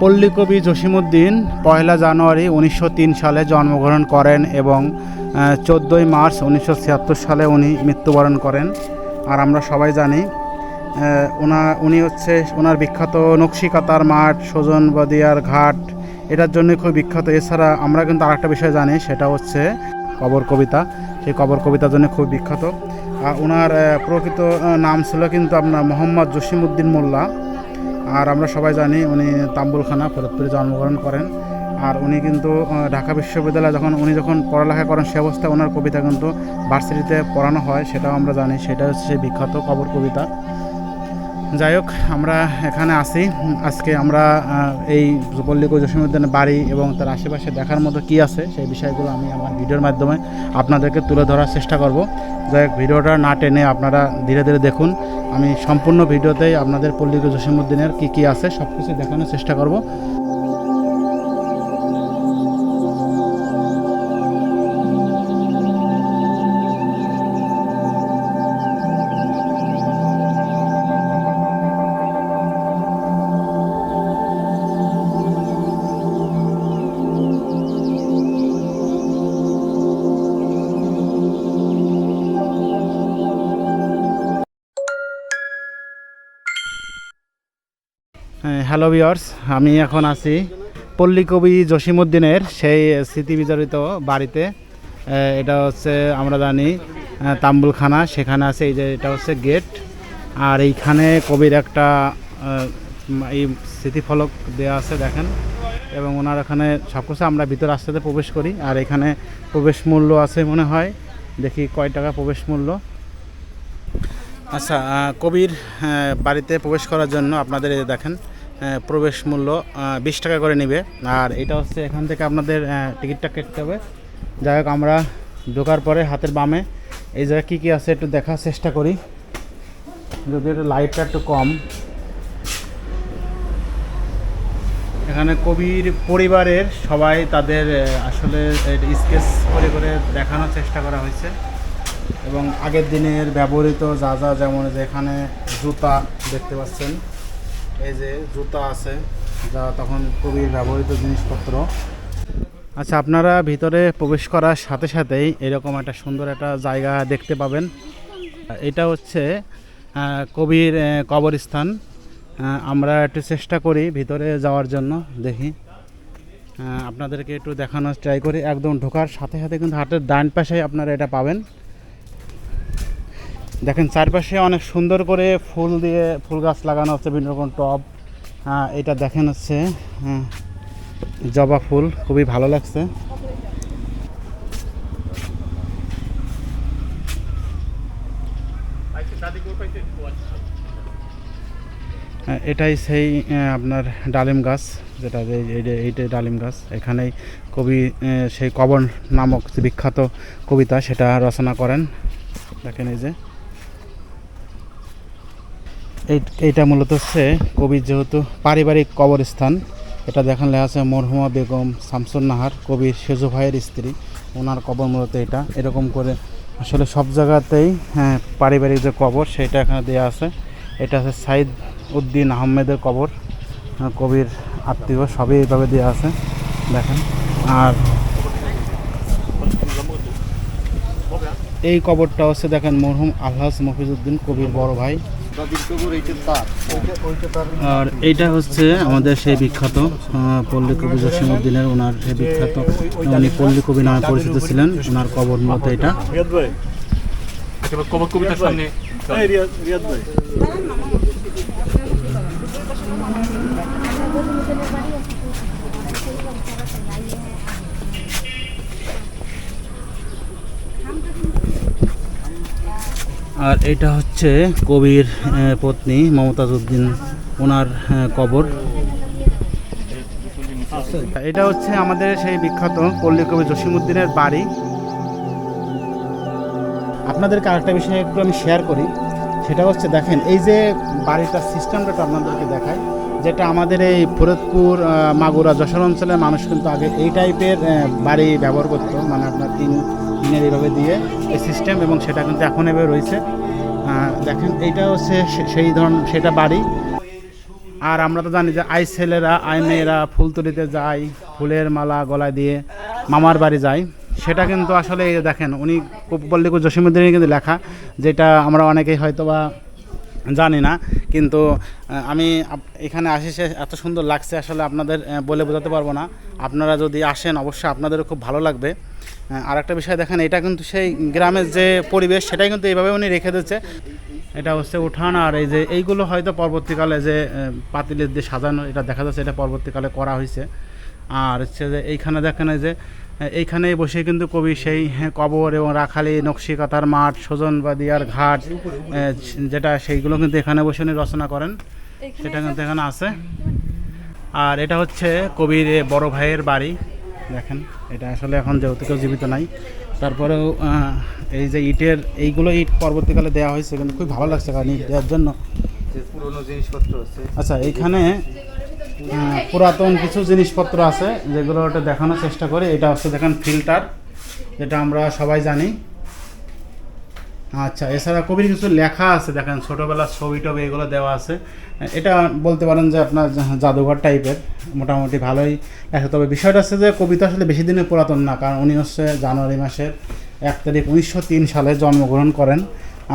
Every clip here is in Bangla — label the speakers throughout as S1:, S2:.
S1: পল্লীকবি জসিমুদ্দিন পয়লা জানুয়ারি উনিশশো তিন সালে জন্মগ্রহণ করেন এবং চোদ্দোই মার্চ উনিশশো ছিয়াত্তর সালে উনি মৃত্যুবরণ করেন। আর আমরা সবাই জানি ওনা উনি হচ্ছে ওনার বিখ্যাত নকশিকাতার মাঠ, সজন বদিয়ার ঘাট, এটার জন্য খুব বিখ্যাত। এছাড়া আমরা কিন্তু আরেকটা বিষয় জানি, সেটা হচ্ছে কবর কবিতা। সেই কবর কবিতার জন্য খুব বিখ্যাত। আর ওনার প্রকৃত নাম ছিল কিন্তু আপনার মোহাম্মদ জসিমউদ্দিন মোল্লা। আর আমরা সবাই জানি উনি তাম্বুলখানা, ফরিদপুরে জন্মগ্রহণ করেন। আর উনি কিন্তু ঢাকা বিশ্ববিদ্যালয়ে যখন, উনি যখন পড়ালেখা করেন, সে অবস্থায় ওনার কবিতা কিন্তু ভার্সিটিতে পড়ানো হয়, সেটাও আমরা জানি। সেটা হচ্ছে সেই বিখ্যাত কবর কবিতা। যাই হোক আমরা এখানে আসি আজকে আমরা এই পল্লিক জসীমউদ্দিনের বাড়ি এবং তার আশেপাশে দেখার মতো কি আছে সেই বিষয়গুলো আমি আমার ভিডিওর মাধ্যমে আপনাদেরকে তুলে ধরার চেষ্টা করব। যাই হোক ভিডিওটা না টেনে আপনারা ধীরে ধীরে দেখুন। আমি সম্পূর্ণ ভিডিওতেই আপনাদের পল্লিক জসীমউদ্দিনের কী কী আছে সব কিছু দেখানোর চেষ্টা করব। হ্যালো ভিওর্স আমি এখন আছি পল্লীকবি জসীমউদ্দিনের সেই স্মৃতি বিজড়িত বাড়িতে। এটা হচ্ছে আমরা জানি তাম্বুলখানা। সেখানে আছে এই যে এটা হচ্ছে গেট। আর এইখানে কবির একটা এই স্মৃতিফলক দেওয়া আছে, দেখেন। এবং ওনার এখানে সব কিছু আমরা ভিতর রাস্তাতে প্রবেশ করি। আর এখানে প্রবেশ মূল্য আছে মনে হয়, দেখি কয় টাকা প্রবেশ মূল্য। আচ্ছা কবির বাড়িতে প্রবেশ করার জন্য আপনাদের দেখেন প্রবেশ মূল্য বিশ টাকা করে নেবে। আর এটা হচ্ছে এখান থেকে আপনাদের টিকিটটা কেটে হবে। যাই হোক, আমরা ঢোকার পরে হাতের বামে, এই জায়গায় কী কী আছে একটু দেখার চেষ্টা করি। যদি একটু লাইটটা একটু কম। এখানে কবির পরিবারের সবাই তাদের আসলে স্কেচ করে করে দেখানোর চেষ্টা করা হয়েছে। এবং আগের দিনের ব্যবহৃত যা যা যেমন এখানে জুতা দেখতে পাচ্ছেন। এই যে জুতা আছে, যা তখন খুবই ব্যবহৃত জিনিসপত্র। আচ্ছা আপনারা ভিতরে প্রবেশ করার সাথে সাথেই এরকম একটা সুন্দর একটা জায়গা দেখতে পাবেন। এটা হচ্ছে কবির কবরস্থান। আমরা একটু চেষ্টা করি ভিতরে যাওয়ার জন্য, দেখি। আপনাদেরকে একটু দেখানোর ট্রাই করি। একদম ঢোকার সাথে সাথে কিন্তু হাটের ডান পাশে আপনারা এটা পাবেন। দেখেন চারপাশে অনেক সুন্দর করে ফুল দিয়ে ফুল গাছ লাগানো হচ্ছে বিভিন্ন রকম টব। হ্যাঁ এটা দেখেন হচ্ছে হ্যাঁ, জবা ফুল খুবই ভালো লাগছে। হ্যাঁ, এটাই সেই আপনার ডালিম গাছ যেটা যে- এই যে- এইটাই ডালিম গাছ। এখানেই কবি সেই কবর নামক বিখ্যাত কবিতা সেটা রচনা করেন। দেখেন এই যে। এইটা মূলত হচ্ছে কবির যেহেতু পারিবারিক কবরস্থান, এটা দেখেন লেখা আছে মরহুমা বেগম শামসুন নাহার কবির সেজু ভাইয়ের স্ত্রী, ওনার কবর মূলত এটা। এরকম করে আসলে সব জায়গাতেই হ্যাঁ পারিবারিক যে কবর, সেটা এখানে দেওয়া আছে। এটা আছে সাইদ উদ্দিন আহমেদের কবর কবির আত্মীয় সবই এইভাবে দেওয়া আছে, দেখেন। আর এই কবরটা হচ্ছে, দেখেন, মরহুম আলহাজ মফিজউদ্দিন কবির বড় ভাই। আর এইটা হচ্ছে আমাদের সেই বিখ্যাত পল্লী কবি জসিমুদ্দিনের ওনার সেই বিখ্যাত উনি পল্লী কবি নামে পরিচিত ছিলেন ওনার কবর মতো এটা।
S2: কবিতার সামনে
S3: এই রিয়াদ রিয়াদ ভাই
S1: আর এটা হচ্ছে কবির পত্নী মমতাজ উদ্দিন ওনার কবর। এটা হচ্ছে আমাদের সেই বিখ্যাত পল্লী কবি জসিমউদ্দিনের বাড়ি। আপনাদেরকে আরেকটা বিষয় একটু আমি শেয়ার করি। সেটা হচ্ছে দেখেন, এই যে বাড়িটার সিস্টেমটা আপনাদেরকে দেখায় যেটা আমাদের এই ফরিদপুর মাগুরা, যশোর অঞ্চলের মানুষ কিন্তু আগে এই টাইপের বাড়ি ব্যবহার করতো। মানে আপনার তিন তিনের এইভাবে দিয়ে এই সিস্টেম এবং সেটা কিন্তু এখন এভাবে রয়েছে। দেখেন, এইটা হচ্ছে সেই ধরন, সেটা বাড়ি। আর আমরা তো জানি যে আই ছেলেরা, আই মেয়েরা ফুল তুলিতে যায়, ফুলের মালা গলায় দিয়ে মামার বাড়ি যায়। সেটা কিন্তু আসলে দেখেন, উনি পল্লিকু জসীমুদ্দিনের কিন্তু লেখা, যেটা আমরা অনেকেই হয়তো বা জানি না। কিন্তু আমি এখানে আসি সে, এত সুন্দর লাগছে আসলে আপনাদের বলে বোঝাতে পারব না। আপনারা যদি আসেন, অবশ্যই আপনাদেরও খুব ভালো লাগবে। আর একটা বিষয় দেখেন এটা কিন্তু সেই গ্রামের যে পরিবেশ সেটাই কিন্তু এইভাবে উনি রেখে দিচ্ছে। এটা হচ্ছে উঠান আর এই যে এইগুলো হয়তো পরবর্তীকালে যে পাতিলের দিয়ে সাজানো এটা দেখা যাচ্ছে এটা পরবর্তীকালে করা হয়েছে। আর হচ্ছে যে এইখানে দেখেন এই যে আহ, এইখানেই বসে কিন্তু কবি সেই হ্যাঁ, কবর এবং রাখালি নকশিকাতার মাঠ সজনবাদিয়ার ঘাট যেটা সেইগুলো কিন্তু এখানে বসে উনি রচনা করেন। সেটা কিন্তু এখানে আছে। আর এটা হচ্ছে কবির বড় ভাইয়ের বাড়ি। দেখেন এটা আসলে এখন যেহেতু কেউ জীবিত নাই তারপরেও এই যে ইটের এইগুলো ইট পরবর্তীকালে দেওয়া হয়েছে কিন্তু খুব ভালো লাগছে কারণ ইট দেওয়ার জন্য।
S3: যে পুরনো জিনিসপত্র আছে।
S1: আচ্ছা এইখানে পুরাতন কিছু জিনিসপত্র আছে যেগুলো ওটা দেখানোর চেষ্টা করি। এটা হচ্ছে দেখেন ফিল্টার যেটা আমরা সবাই জানি। আচ্ছা এছাড়া কবির কিছু লেখা আছে, দেখেন ছোটোবেলার ছবি টবি এগুলো দেওয়া আছে। এটা বলতে পারেন যে আপনার জাদুঘর টাইপের, মোটামুটি ভালোই লেখা। তবে বিষয়টা হচ্ছে যে কবিতা আসলে বেশি দিনের পুরাতন না, কারণ উনি হচ্ছে জানুয়ারি মাসের এক তারিখ উনিশশো তিন সালে জন্মগ্রহণ করেন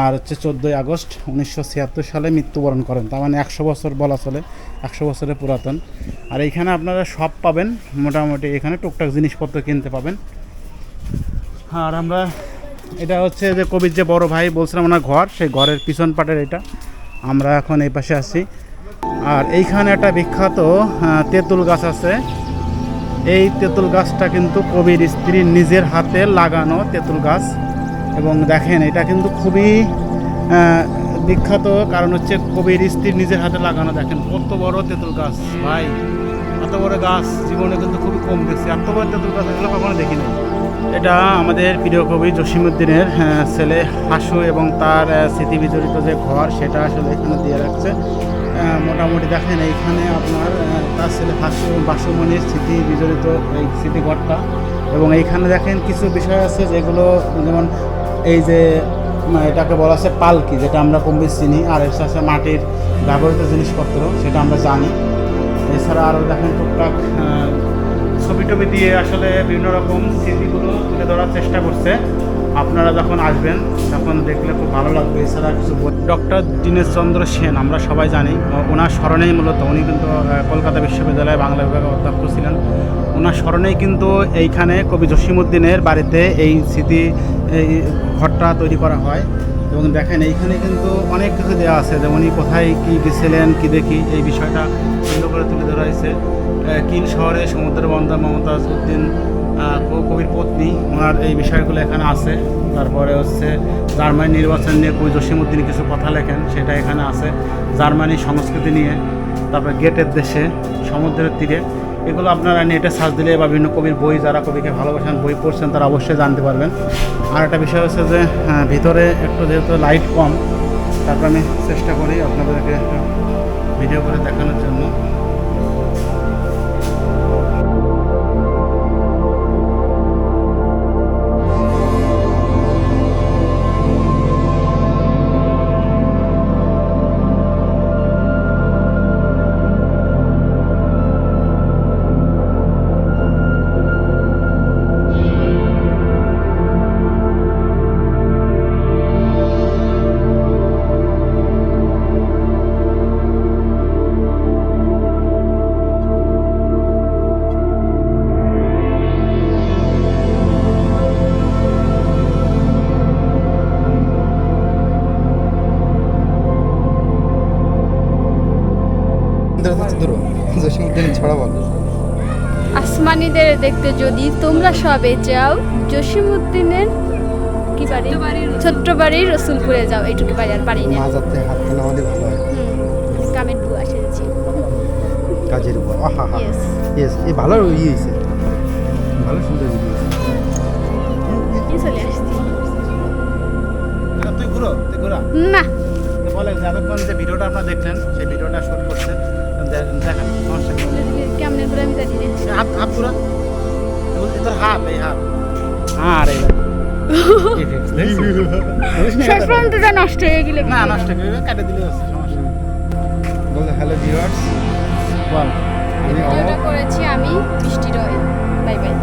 S1: আর হচ্ছে চোদ্দোই আগস্ট উনিশশো ছিয়াত্তর সালে মৃত্যুবরণ করেন। তার মানে একশো বছর বলা চলে, একশো বছরের পুরাতন। আর এইখানে আপনারা সব পাবেন, মোটামুটি এখানে টুকটাক জিনিসপত্র কিনতে পাবেন। আর আমরা এটা হচ্ছে যে কবির যে বড় ভাই বলছিলাম ওনার ঘর, সেই ঘরের পিছন পাটের এটা। আমরা এখন এই পাশে আছি। আর এইখানে একটা বিখ্যাত তেঁতুল গাছ আছে। এই তেঁতুল গাছটা কিন্তু কবির স্ত্রীর নিজের হাতে লাগানো তেঁতুল গাছ। এবং দেখেন, এটা কিন্তু খুবই বিখ্যাত। কারণ হচ্ছে কবির স্ত্রীর নিজের হাতে লাগানো। দেখেন, কত বড় তেঁতুল গাছ, ভাই। এত বড় গাছ, জীবনে কিন্তু খুবই কম দেখছি। এত বড় তেঁতুল গাছ, এগুলো কখনো দেখিনি। এটা আমাদের প্রিয় কবি জসিমুদ্দিনের ছেলে হাসু এবং তার স্মৃতি বিজড়িত যে ঘর, সেটা আসলে এখানে দিয়ে রাখছে। মোটামুটি দেখেন এইখানে আপনার তার ছেলে হাসু বাসুমণির স্মৃতি বিজড়িত এই স্মৃতিঘরটা। এবং এইখানে দেখেন কিছু বিষয় আছে যেগুলো, যেমন এই যে এটাকে বলা আছে পালকি, যেটা আমরা কম চিনি, আর এর সাথে মাটির ব্যবহৃত জিনিসপত্র, সেটা আমরা জানি। এছাড়া আরও দেখেন টুকটাক ছবি টবি দিয়ে আসলে বিভিন্ন রকম স্মৃতিগুলো তুলে ধরার চেষ্টা করছে। আপনারা যখন আসবেন, তখন দেখলে খুব ভালো লাগবে। এছাড়া কিছু ডক্টর দীনেশ চন্দ্র সেন, আমরা সবাই জানি। ওনার স্মরণেই মূলত, উনি কিন্তু কলকাতা বিশ্ববিদ্যালয়ে বাংলা বিভাগের অধ্যক্ষ ছিলেন। ওনার স্মরণেই কিন্তু এইখানে কবি জসিমুদ্দিনের বাড়িতে এই স্মৃতি, এই ঘরটা তৈরি করা হয়। এবং দেখেন এইখানে কিন্তু অনেক কিছু দেওয়া আছে যে উনি কোথায় কী গেছিলেন, কী দেখি, এই বিষয়টা সুন্দর করে তুলে ধরা হয়েছে। কিল শহরে সমুদ্র বন্দর মমতাজ উদ্দিন কবির পত্নী, ওনার এই বিষয়গুলো এখানে আছে। তারপরে হচ্ছে জার্মানি নির্বাচন নিয়ে কবি জসিমুদ্দিন কিছু কথা লেখেন, সেটা এখানে আছে। জার্মানি সংস্কৃতি নিয়ে, তারপরে গেটের দেশে, সমুদ্রের তীরে। এগুলো আপনারা নেটে সার্চ দিলে বা বিভিন্ন কবির বই, যারা কবিকে ভালোবাসেন, বই পড়ছেন, তারা অবশ্যই জানতে পারবেন। আর একটা বিষয় হচ্ছে যে ভিতরে একটু যেহেতু লাইট কম, তারপর আমি চেষ্টা করি আপনাদেরকে ভিডিও করে দেখানোর জন্য।
S4: আসমানিদের দেখতে যদি তোমরা সবে যাও জসিমুদ্দিনের কি বাড়ি? ছোট্ট বাড়ি রসুলপুরে যাও এইটুকু বাড়ি আর বাড়ি না
S3: মাজাতে হাত তোলা আমাদের ভালো হয়।
S4: কামের বুয়া এসেছি
S3: কাজের উপর আহা হা
S4: ইয়েস
S3: ইয়েস এই ভালো ইয়ে হয়েছে। ভালো সুন্দর ভিডিও
S4: চলে আসছি।
S1: তুই ঘুরো তুই ঘুরা।
S4: না।
S1: বলে যে এতক্ষণ যে ভিডিওটা আপনারা দেখলেন সেই ভিডিওটা শুট করছে দেখেন সমস্যা কি?
S4: কেমনে ঘুরে আমি জানি না।
S1: হাত হাত ঘুরা তোর হাত এই হাত আর
S4: শেষ পর্যন্ত নষ্ট হয়ে গেলে
S1: না নষ্ট করে কেটে দিলে হচ্ছে সমস্যা নেই।
S3: বলো হ্যালো ভিউয়ার্স
S1: বল।
S3: আমি
S4: করেছি আমি বৃষ্টি রয়। Bye bye.